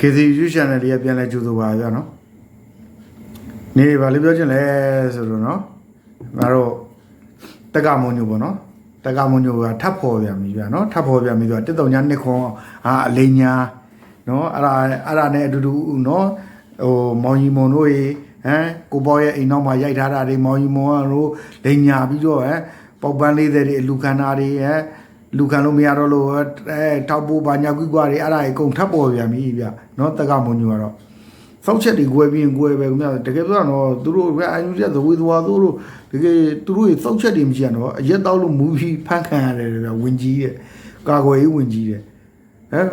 KCU channel လေးကပြန်လဲကြိုးဆိုပါဗျာနော်နေပါလေပြောချင်လဲဆိုတော့နော်ငါတို့တက္ကမုံညိုပေါ့နော်တက္ကမုံညိုကထပ်ဖော်ပြန်ပြီဗျာနော်ထပ်ဖော်ပြန်ပြီဆိုတော့တစ်တုံညာနှစ်ခွန်အာအလိညာနော်အဲ့ဒါအဲ့ဒါနဲ့အတူတူနော်ဟိုမောင်ကြီးမွန်တို့ရေဟမ်ကိုပေါ်ရဲ့အိမ်နောက်မှာရိုက်ထားတာတွေမောင်ကြီးမွန်တို့လိညာပြီးတော့ဟမ်ပေါက်ပန်းလေးတွေအလူခန္ဓာတွေဟမ် လူခံလို့မရတော့လို့အဲထောက်ပိုးပါညာကွီကွာတွေအဲ့ဒါအကုန်ထပ်ပေါ်ပြန်ပြီဗျနော်တက္ကမုံညိုကတော့စောက်ချက်တွေကွဲပြီးရင်ကွဲပဲခင်ဗျာတကယ်ပြောတော့သူတို့ကအယူချက်သဝေသွားသူတို့တကယ်သူတို့ရေစောက်ချက်တွေမရှိရတော့အရက်တောက်လို့မူပြီးဖန်ခံရတယ်ဗျာဝင်ကြီးတဲ့ကာကွယ်ရေးဝင်ကြီးတဲ့ဟမ်ခင်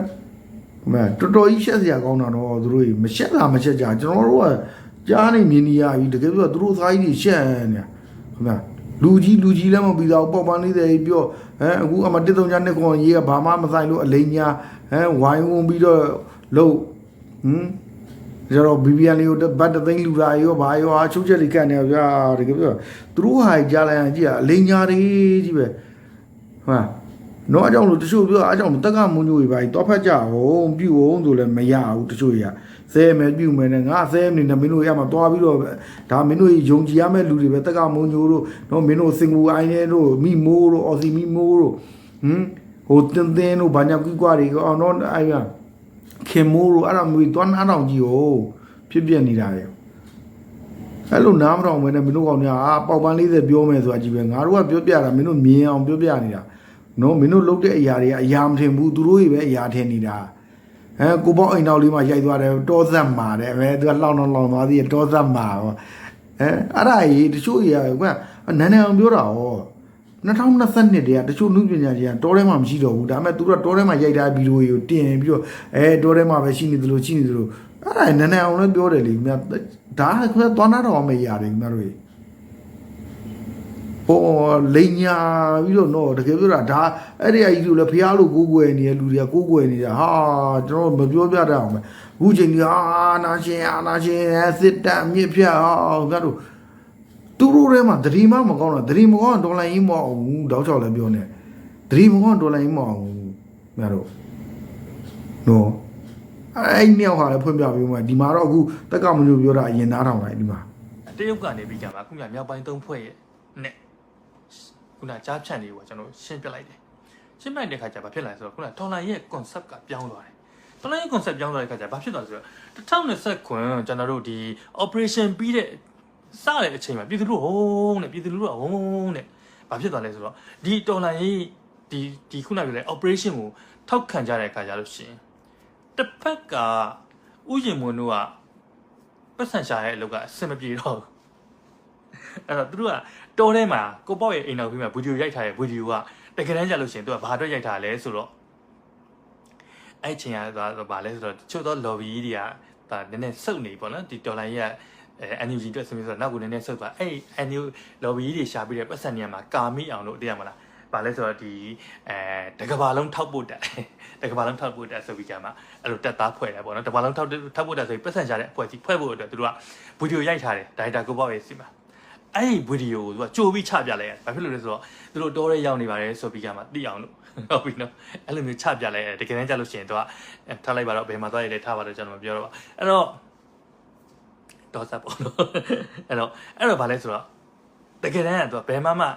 ဗျာတော်တော်ကြီးရှက်စရာကောင်းတာတော့သူတို့ရေမရှက်တာမရှက်ကြကျွန်တော်တို့ကကြားနေမြင်နေရပြီတကယ်ပြောသူတို့သားကြီးတွေရှက်နေခင်ဗျာ လူကြီးလူကြီးလည်းမပြီးတော့ပေါ့ပန်းလေးတွေပြောဟမ်အခုအမတစ်တုံညာနှစ်ခွန်ရေးကဘာမှမဆိုင်လို့အလိညာဟမ်ဝိုင်းဝန်းပြီးတော့လို့ဟမ်ကျတော့ BBN လေးကိုဘတ်တသိန်းလူတာရောဘာရောအချုပ်ချက်လေးကန်နေဗျာတကယ်ပြောသူတို့ဟာကြားလိုက်ရင်ကြည့်ရအလိန်ညာတွေကြီးပဲဟုတ်လားတော့အကြောင်းလို့တချို့ပြောအကြောင်းတက်ကမွန်ညိုတွေပါတော့ဖတ်ကြအောင်ပြုအောင်ဆိုလည်းမရဘူးတချို့တွေက ဆဲမယ်ပြုမယ်နဲ့ငါဆဲနေတယ်မင်းတို့ရမှာတွားပြီးတော့ဒါမင်းတို့ယုံကြည်ရမယ့်လူတွေပဲတက်ကမွန်ညိုတို့တော့မင်းတို့စင်ကူအိုင်းရဲတို့မိမိုးတို့အော်စီမိမိုးတို့ဟမ်ဟိုတင်းတင်းတို့ဘာညာကွီကွာတွေအော်တော့အဲ့ရခင်မိုးတို့အဲ့ဒါမျိုးသွားနားတောင်ကြီးကိုဖြစ်ပြနေတာလေအဲ့လိုနားမတော်မဲနဲ့မင်းတို့ကောင်ညာအာပေါက်ပန်း40ပြောမယ်ဆိုတာကြည့်ပဲငါတို့ကပြောပြတာမင်းတို့မြင်အောင်ပြောပြနေတာနော်မင်းတို့လုပ်တဲ့အရာတွေကအရာမထင်ဘူးသူတို့တွေပဲအရာထင်နေတာ ဟမ်ကိုပေါ့အိမ်တော်လေးမှရိုက်သွားတယ်တောဆက်မာတယ်အဲသူကလောင်းလောင်းလောင်းသွားသေးတယ်တောဆက်မာဟောအဲအဲ့ဒါကြီးတချို့ကြီးကနန်းနန်းအောင်ပြောတာဟော2022တည်းကတချို့နုပညာကြီးကတောထဲမှာမရှိတော့ဘူးဒါပေမဲ့သူတို့ကတောထဲမှာရိုက်ထားဗီဒီယိုကိုတင်ပြီးတော့အဲတောထဲမှာပဲရှိနေသလိုရှိနေသလိုအဲ့ဒါနန်းနန်းအောင်လည်းပြောတယ်လေခင်ဗျာဒါကခွဲသွားနာတော့မရတယ်ခင်ဗျာတို့ ဟိုလိန်ညာပြီးတော့တော့တကယ်ပြောတာဒါအဲ့ဒီအကြီးတို့လည်းဖះလို့ကိုးကွယ်နေတဲ့လူတွေကကိုးကွယ်နေတာဟာကျွန်တော်မပြောပြတတ်အောင်ပဲအခုချိန်ကြီးအာနာရှင်အာနာရှင်စစ်တပ်အမြင့်ဖြတ်ဟာခင်ဗျာတို့သူတို့ထဲမှာသတိမမကောင်းတော့သတိမကောင်းဒေါ်လာရင်းမအောင်ဘူးတောက်ချောက်လည်းပြောနေသတိမကောင်းဒေါ်လာရင်းမအောင်ဘူးမြတ်တို့နော်အဲ့ညောက်ဟာလည်းဖွင့်ပြပေးမှာဒီမှာတော့အခုတက်ကမလို့ပြောတာအရင်သားထောင်လိုက်ဒီမှာတရုတ်ကနေပြီးကြမှာခုနမြောက်ပိုင်းသုံးဖွဲ့ရဲ့နဲ့ ခုနကြားဖြန့်လေးကိုကျွန်တော်ရှင်းပြလိုက်တယ်ရှင်းပြလိုက်တဲ့ခါကျဘာဖြစ်လာလဲဆိုတော့ခုနဒေါ်လာရဲ့ concept ကပြောင်းသွားတယ်ဒေါ်လာရဲ့ concept ပြောင်းသွားတဲ့ခါကျဘာဖြစ်သွားလဲဆိုတော့2020ခွန်ကျွန်တော်တို့ဒီ operation ပြီးတဲ့စတဲ့အချိန်မှာပြည်သူလူထုဟုံးနဲ့ပြည်သူလူထုကဟုံးနဲ့ဘာဖြစ်သွားလဲဆိုတော့ဒီဒေါ်လာရဲ့ဒီဒီခုနပြောတဲ့ operation ကိုထောက်ခံကြတဲ့ခါကျလို့ရှိရင်တစ်ဖက်ကဥယျာဉ်မွန်တို့ကပတ်စံရှာရဲ့အလုပ်ကအဆင်မပြေတော့ဘူး အဲ့တော့သူတို့ကတောထဲမှာကိုပေါ့ရဲ့အိမ်တော်ပြီးမှဗီဒီယိုရိုက်ထားတဲ့ဗီဒီယိုကတကယ်တမ်းကြလို့ရှိရင်သူကဘာအတွက်ရိုက်ထားလဲဆိုတော့အဲ့ချိန်ကဆိုဘာလဲဆိုတော့ချို့တော့ lobby တွေကဒါနည်းနည်းစုပ်နေပေါ့နော်ဒီဒေါ်လာကြီးကအဲ NUG အတွက်ဆိုပြီးဆိုတော့နောက်ကိုနည်းနည်းစုပ်သွားအဲ့ NU lobby တွေရှာပြီးတဲ့ပတ်စံနေရာမှာကာမိအောင်လို့သိရမလားဘာလဲဆိုတော့ဒီအဲတကဘာလုံးထောက်ပို့တက်တကဘာလုံးထောက်ပို့တက်ဆိုပြီးကြမှာအဲ့လိုတက်သားဖွဲ့တယ်ပေါ့နော်တကဘာလုံးထောက်ထောက်ပို့တက်ဆိုပြီးပတ်စံရှာတဲ့အဖွဲ့စီဖွဲ့ဖို့အတွက်သူတို့ကဗီဒီယိုရိုက်ထားတယ်ဒါရိုက်တာကိုပေါ့ရဲ့စီမှာ အဲ့ဒီဗီဒီယိုကိုသူကကြိုပြီးချပြလိုက်ရတယ်။ဘာဖြစ်လို့လဲဆိုတော့သူတို့တောထဲရောက်နေပါတယ်ဆိုပြီးကမှသိအောင်လို့ဟုတ်ပြီနော်။အဲ့လိုမျိုးချပြလိုက်ရတယ်။တကယ်တမ်းကျလို့ရှိရင်သူကထားလိုက်ပါတော့ဘယ်မှာသွားရလဲထားပါတော့ကျွန်တော်မပြောတော့ပါ။အဲ့တော့ဒေါ်စပ်ပေါ့နော်။အဲ့တော့အဲ့တော့ဘာလဲဆိုတော့တကယ်တမ်းကသူကဘယ်မှမှ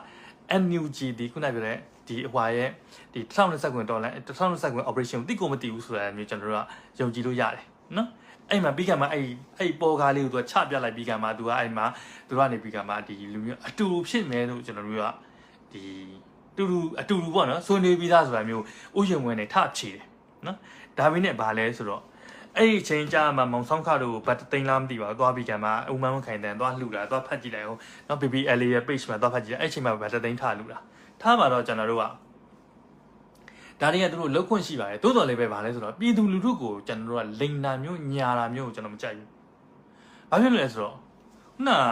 NUG ဒီခုနပြောတဲ့ဒီအဟွာရဲ့ဒီ2020ခွန်ဒေါ်လာ2020ခွန် operation ကိုတိကိုမသိဘူးဆိုတာမျိုးကျွန်တော်တို့ကယုံကြည်လို့ရတယ် နော်။အဲ့မှာပြီးကမှအဲ့အဲ့ပေါ်ကားလေးကိုသူကချပြလိုက်ပြီးကမှသူကအဲ့မှာသူကနေပြီးကမှဒီလူမျိုးအတူတူဖြစ်မယ်လို့ကျွန်တော်တို့ကဒီတူတူအတူတူပေါ့နော်ဆွေးနွေးပြီးသားဆိုတာမျိုးဥယျာဉ်ဝင်နေထချေတယ်နော်ဒါပေမဲ့ဘာလဲဆိုတော့အဲ့ဒီချိန်ကြာမှာမောင်ဆောင်ခါတို့ဘတ်သိန်းလားမသိပါဘူးသွားပြီးကမှအုံမန်းခိုင်တန်သွားလှူတာသွားဖတ်ကြည့်လိုက်အောင်နော် BBL ရဲ့ page မှာသွားဖတ်ကြည့်လိုက်အဲ့ချိန်မှာဘတ်သိန်းထားလှူတာထားပါတော့ကျွန်တော်တို့က ဒါတွေကသူတို့လောက်ခွင့်ရှိပါတယ်သို့တော်လည်းပဲဗာလဲဆိုတော့ပြည်သူလူထုကိုကျွန်တော်တို့ကလိန်နာမျိုးညာတာမျိုးကိုကျွန်တော်မကြိုက်ဘူးဘာဖြစ်လို့လဲဆိုတော့ခုနက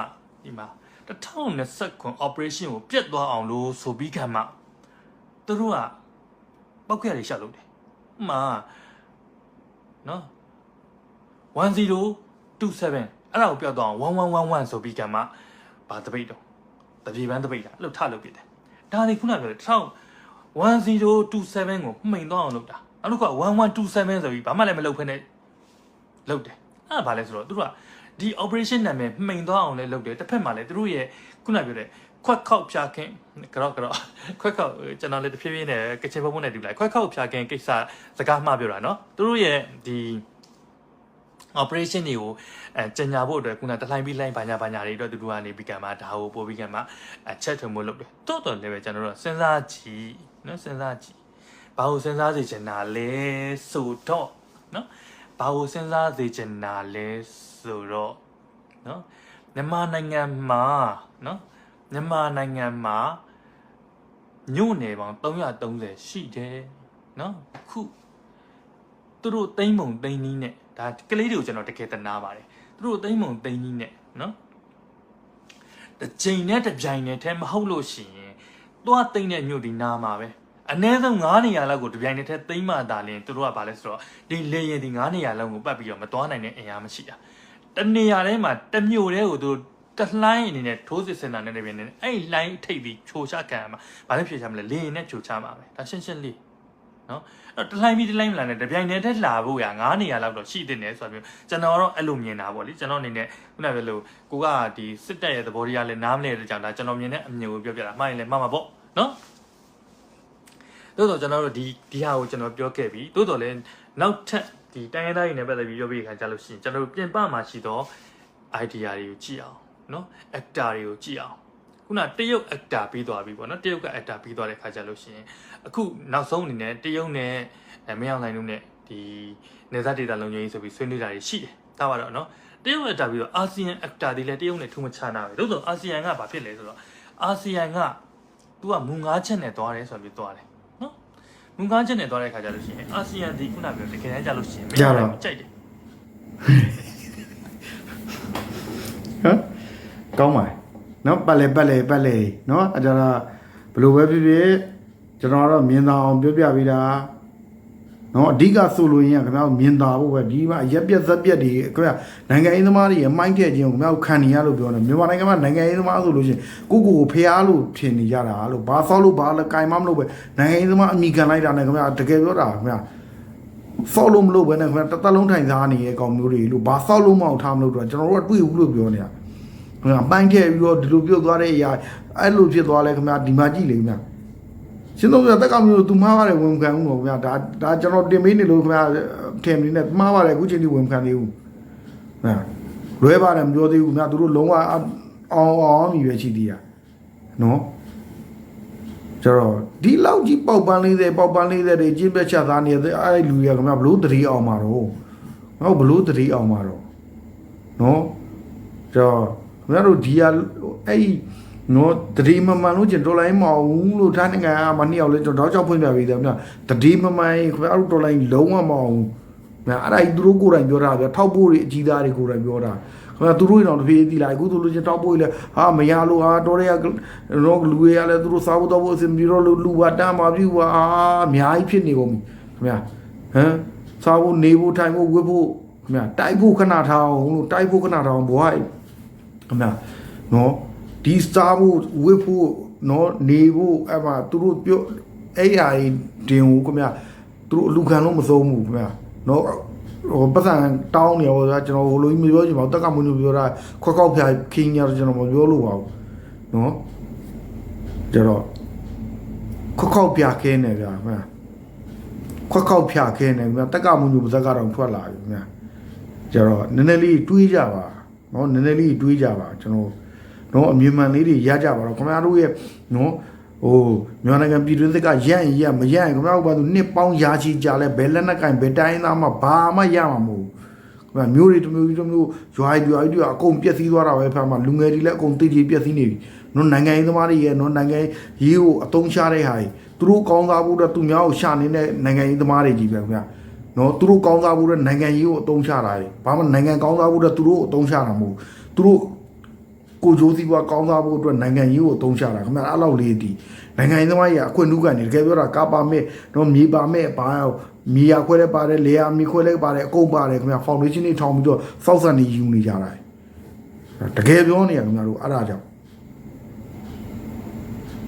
ဒီမှာ2020ခွန် operation ကိုပြတ်သွားအောင်လို့ဆိုပြီးခံမှသူတို့ကပောက်ခရတွေရှောက်လုပ်တယ်ဥမာနော်1027အဲ့ဒါကိုပြောက်သွားအောင်1111ဆိုပြီးခံမှဗာတပိတ်တော့တပြေပန်းတပိတ်တာအဲ့လိုထလုပ်ပြတယ်ဒါတွေခုနကပြောတယ် 1027ကိုမှိန်သွားအောင်လုပ်တာနောက်တစ်ခါ1127ဆိုပြီးဘာမှလည်းမလုပ်ဖ ೇನೆ လုပ်တယ်အဲ့ဒါဘာလဲဆိုတော့သူတို့ကဒီ operation နာမည်မှိန်သွားအောင်လဲလုပ်တယ်တစ်ဖက်မှာလဲသူတို့ရဲ့ခုနပြောတဲ့ခွက်ခောက်ဖြာခင်းကြောက်ကြောက်ခွက်ခောက်ကျွန်တော်လည်းတစ်ဖြည်းဖြည်းနဲ့ကချင်ဘုံဘုံနဲ့တူလိုက်ခွက်ခောက်ဖြာခင်းကိစ္စစကားမှားပြောတာเนาะသူတို့ရဲ့ဒီ operation တွေကိုအဲကျင်ညာဖို့အတွက်ခုနတလှိုင်းပြီးလှိုင်းဘာညာဘာညာတွေအတွက်သူတို့ကနေပြီးကံမှာဒါကိုပို့ပြီးကံမှာအချက်ထုံမှုလုပ်တယ်တော်တော်လည်းပဲကျွန်တော်တို့စဉ်းစားကြည့်နော်စဉ်းစားကြည့်ဘာလို့စဉ်းစားစေချင်တာလဲဆိုတော့နော်ဘာလို့စဉ်းစားစေချင်တာလဲဆိုတော့နော်မြန်မာနိုင်ငံမှာနော်မြန်မာနိုင်ငံမှာညို့နယ်ပေါင်း330ရှိတယ်နော်အခု သူတို့တိမ့်မုံတိမ့်နီးနဲ့ဒါကလေးတွေကိုကျွန်တော်တကယ်တနာပါတယ်သူတို့တိမ့်မုံတိမ့်နီးနဲ့နော်တစ်ချိန်နဲ့တစ်ပြိုင်နဲ့ထဲမဟုတ်လို့ရှိရင်သွားတိမ့်တဲ့မြို့ဒီနာမှာပဲအနည်းဆုံး9နေရာလောက်ကိုတစ်ပြိုင်နဲ့ထဲတိမ့်မှသာလင်သူတို့ကဘာလဲဆိုတော့ဒီလေရင်ဒီ9နေရာလောက်ကိုပတ်ပြီးတော့မသွားနိုင်တဲ့အင်အားမရှိတာတနေရာထဲမှာတစ်မြို့တည်းကိုသူတို့တလှိုင်းအနေနဲ့ထိုးစစ်စင်တာနဲ့တပြိုင်နဲ့အဲ့လှိုင်းထိပ်ပြီးချိုချခံရမှာဘာလဲဖြေချမလဲလေရင်နဲ့ချိုချမှာပဲဒါရှင်းရှင်းလေး နော်အဲ့တော့တလိုင်းပြီးတလိုင်းမလာနဲ့တပြိုင်တည်းတက်လာဖို့ရ9နေရာလောက်တော့ရှိတင်တယ်ဆိုတော့မျိုးကျွန်တော်တော့အဲ့လိုမြင်တာပေါ့လေကျွန်တော်အနေနဲ့ခုနကပြောလို့ကိုကဒီစစ်တပ်ရဲ့သဘောတရားလည်းနားမလဲတဲ့ကြောင့်ဒါကျွန်တော်မြင်တဲ့အမြင်ကိုပြောပြတာမှားရင်လည်းမှားမှာပေါ့နော်တိုးတော့ကျွန်တော်တို့ဒီဒီဟာကိုကျွန်တော်ပြောခဲ့ပြီတိုးတော့လည်းနောက်ထပ်ဒီတိုင်းရင်းသားတွေနဲ့ပတ်သက်ပြီးပြောပြခါကြလို့ရှိရင်ကျွန်တော်တို့ပြင်ပမှာရှိတော့ idea တွေကိုကြည့်အောင်နော် actor တွေကိုကြည့်အောင် ခုနတရုတ် actor ပြီးသွားပြီပေါ့နော်တရုတ်က actor ပြီးသွားတဲ့ခါကြလို့ရှိရင်အခုနောက်ဆုံးအနေနဲ့တရုတ်နဲ့အဲမင်းအောင်လှိုင်တို့နဲ့ဒီနေသားဒေတာလုံခြုံရေးဆိုပြီးဆွေးနွေးတာတွေရှိတယ်။ဒါပါတော့နော်။တရုတ်အက်တာပြီးတော့အာဆီယံအက်တာတွေလည်းတရုတ်နဲ့ထူးမခြားနာပဲ။သို့သောအာဆီယံကဘာဖြစ်လဲဆိုတော့အာဆီယံက तू ကမူငါးချက်နဲ့သွားတယ်ဆိုပြီးသွားတယ်နော်။မူငါးချက်နဲ့သွားတဲ့ခါကျလို့ရှိရင်အာဆီယံဒီခုနပြောတကယ်တမ်းကျလို့ရှိရင်မင်းအောင်လှိုင်ကိုကြိုက်တယ်ဟမ်ကောင်းပါလေ နော်ပတ်လေပတ်လေပတ်လေနော်အကြတော့ဘယ်လိုပဲဖြစ်ဖြစ်ကျွန်တော်ကတော့မြင်သာအောင်ပြောပြပေးတာနော်အဓိကဆိုလို့ရင်ကခင်ဗျားတို့မြင်သာဖို့ပဲဒီမှာရက်ပြက်သက်ပြက်တွေခင်ဗျာနိုင်ငံရေးသမားတွေရဲ့မိုင်းခဲ့ခြင်းကိုခင်ဗျားတို့ခံနေရလို့ပြောတယ်မြန်မာနိုင်ငံမှာနိုင်ငံရေးသမားဆိုလို့ရှိရင်ကိုကိုကိုဖျားလို့ထင်နေကြတာလို့ဘာဆောက်လို့ဘာလဲကင်မမလို့ပဲနိုင်ငံရေးသမားအမိခံလိုက်တာနဲ့ခင်ဗျာတကယ်ပြောတာခင်ဗျာဆောက်လို့မလို့ပဲနဲ့ခင်ဗျာတစ်သက်လုံးထိုင်စားနေရဲ့ကောင်မျိုးတွေလို့ဘာဆောက်လို့မအောင်ထားမလို့တော့ကျွန်တော်တို့ကတွေ့ဘူးလို့ပြောနေတာ ခင်ဗျာပိုင်းခဲ့ပြီးတော့ဒီလိုပြုတ်သွားတဲ့အရာအဲ့လိုဖြစ်သွားလဲခင်ဗျာဒီမှာကြည့်လေခင်ဗျာရှင်းတော့ပြတက်ကမျိုးသူမှားပါတယ်ဝန်ခံဦးတော့ခင်ဗျာဒါဒါကျွန်တော်တင်ပေးနေလို့ခင်ဗျာထင်နေနဲ့မှားပါတယ်အခုချိန်ထိဝန်ခံသေးဘူးဟမ်လွဲပါတယ်မပြောသေးဘူးခင်ဗျာသူတို့လုံးဝအောင်အောင်မြည်ပဲရှိသေးရနော်ကျတော့ဒီလောက်ကြီးပေါက်ပန်း40ပေါက်ပန်း40တွေကျင်းပချက်သားနေတဲ့အဲ့လူရခင်ဗျာဘလို့တတိအောင်မှာတော့ငါဘလို့တတိအောင်မှာတော့နော်ကျတော့ ခင်ဗျားတို့ဒီဟာအဲ့နော်တတိမမှန်လို့ကျင်ဒေါ်လာမအောင်ဘူးလို့ထားနေကမနှစ်ယောက်လဲကျွန်တော်တော့ကြောက်ဖွင့်ပြပေးတယ်ခင်ဗျာတတိမမှန်ခင်ဗျားတို့ဒေါ်လာလုံးဝမအောင်ဘူးဗျာအဲ့ဒါကြီးသူတို့ကိုယ်တိုင်ပြောတာဗျာထောက်ပို့တွေအကြီးသားတွေကိုယ်တိုင်ပြောတာခင်ဗျာသူတို့ရောတပြေးသီးလိုက်အခုသူတို့ချင်းထောက်ပို့လေဟာမရလို့ဟာတော်ရရတော့လူရရလဲသူတို့စားဖို့တော့ဖို့အစင်ပြီးတော့လူပါတမ်းပါပြီကွာအာအများကြီးဖြစ်နေကုန်ပြီခင်ဗျာဟမ်စားဖို့နေဖို့ထိုင်ဖို့ဝတ်ဖို့ခင်ဗျာတိုက်ဖို့ခဏထားအောင်လို့တိုက်ဖို့ခဏထားအောင်ဘွား ခင်ဗျာနော်ဒီစားဖို့ဝတ်ဖို့နော်နေဖို့အဲ့မှာသူတို့ပြောအဲ့အရာတွေတင်ကိုခင်ဗျာသူတို့အလူခံလို့မဆုံးဘူးခင်ဗျာနော်ဟိုပတ်စံတောင်းနေရောဆိုကျွန်တော်ဟိုလိုကြီးမပြောချင်ပါဘူးတက်ကမွေးလို့ပြောတာခွက်ကောက်ဖျားခင်းရကျွန်တော်မပြောလို့ပါဘူးနော်ကျတော့ခွက်ကောက်ဖျားခင်းနေဗျာခင်ဗျာခွက်ကောက်ဖျားခင်းနေခင်ဗျာတက်ကမွေးလို့ပါဇက်ကတော့ထွက်လာပြီခင်ဗျာကျတော့နည်းနည်းလေးတွေးကြပါ နော်နည်းနည်းလေးတွေးကြပါကျွန်တော်နော်အမြင်မှန်လေးတွေရကြပါတော့ခင်ဗျားတို့ရဲ့နော်ဟိုမြန်မာနိုင်ငံပြည်တွင်းသက်ကရန့်ရန့်မရန့်ခင်ဗျားတို့ဘာလို့နှစ်ပေါင်းရာချီကြာလဲဘယ်လက်နက်ကင်ဘယ်တိုင်းသားမှဘာမှရမှာမဟုတ်ဘူးခင်ဗျာမျိုးတွေတစ်မျိုးတစ်မျိုးရွာတွေရွာတွေအကုန်ပျက်စီးသွားတာပဲဖမ်းမှာလူငယ်တွေလည်းအကုန်သိကြပျက်စီးနေပြီနော်နိုင်ငံရေးသမားတွေရဲ့နော်နိုင်ငံရေးကိုအတုံးချတဲ့ဟာတွေသူတို့ကောင်းစားဖို့တော့သူများကိုရှာနေတဲ့နိုင်ငံရေးသမားတွေကြီးပဲခင်ဗျာ နော်သူတို့ကောင်းစားဖို့တော့နိုင်ငံရေးကိုအတုံးချတာတွေဘာမှနိုင်ငံကောင်းစားဖို့တော့သူတို့အတုံးချတာမဟုတ်သူတို့ကိုဂျိုးစီးပွားကောင်းစားဖို့အတွက်နိုင်ငံရေးကိုအသုံးချတာခင်ဗျာအဲ့လောက်လေးဒီနိုင်ငံရေးသမားကြီးအခွင့်အူးကနေတကယ်ပြောတာကာပါမဲ့တော့မြေပါမဲ့ဘာမြေရခွဲလဲပါတယ်လေယာမြေခွဲလဲပါတယ်အကုန်ပါတယ်ခင်ဗျာဖောင်ဒေးရှင်းတွေထောင်ပြီးတော့စောက်စံနေယူနေကြတာတကယ်ပြောနေရခင်ဗျာတို့အဲ့ဒါကြောင့်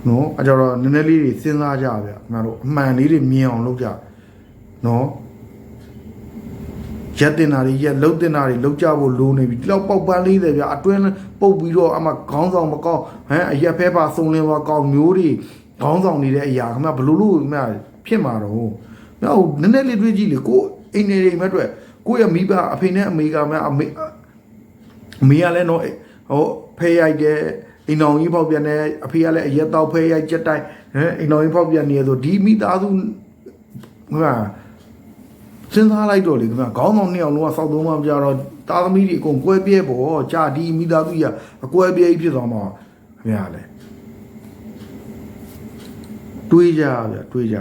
နော်အကြတော့နည်းနည်းလေးတွေစဉ်းစားကြဗျခင်ဗျာတို့အမှန်လေးတွေမြင်အောင်လုပ်ကြနော် ရက်တင်တာတွေရက်လှုပ်တင်တာတွေလှုပ်ကြဖို့လိုနေပြီဒီလောက်ပေါက်ပန်းလေးတယ်ဗျအတွင်းပုတ်ပြီးတော့အမှခေါင်းဆောင်မကောင်းဟမ်အရက်ဖဲပါစုံလင်ပါကောင်းမျိုးတွေခေါင်းဆောင်နေတဲ့အရာခင်ဗျဘလို့လို့ခင်ဗျဖြစ်မှာတော့မြောက်နည်းနည်းလေးတွေးကြည့်လေကိုအိမ်နေတွေမဲ့အတွက်ကိုရဲ့မိဘအဖေနဲ့အမေကမှအမေအမေကလည်းတော့ဟိုဖဲရိုက်တယ်အိမ်တော်ကြီးပေါက်ပြန်တယ်အဖေကလည်းအရက်တော့ဖဲရိုက်ချက်တိုင်းဟမ်အိမ်တော်ကြီးပေါက်ပြန်နေရဆိုဒီမိသားစုဟိုက စဉ်းစားလိုက်တော့လေခင်ဗျခေါင်းဆောင်နှစ်ယောက်လုံးကစောက်သုံးမှမကြတော့တာသမီတွေအကုန်ကွဲပြဲပေါ့ကြာဒီမိသားစုကြီးကအကွဲပြဲကြီးဖြစ်သွားမှာခင်ဗျာလေတွေးကြဗျတွေးကြ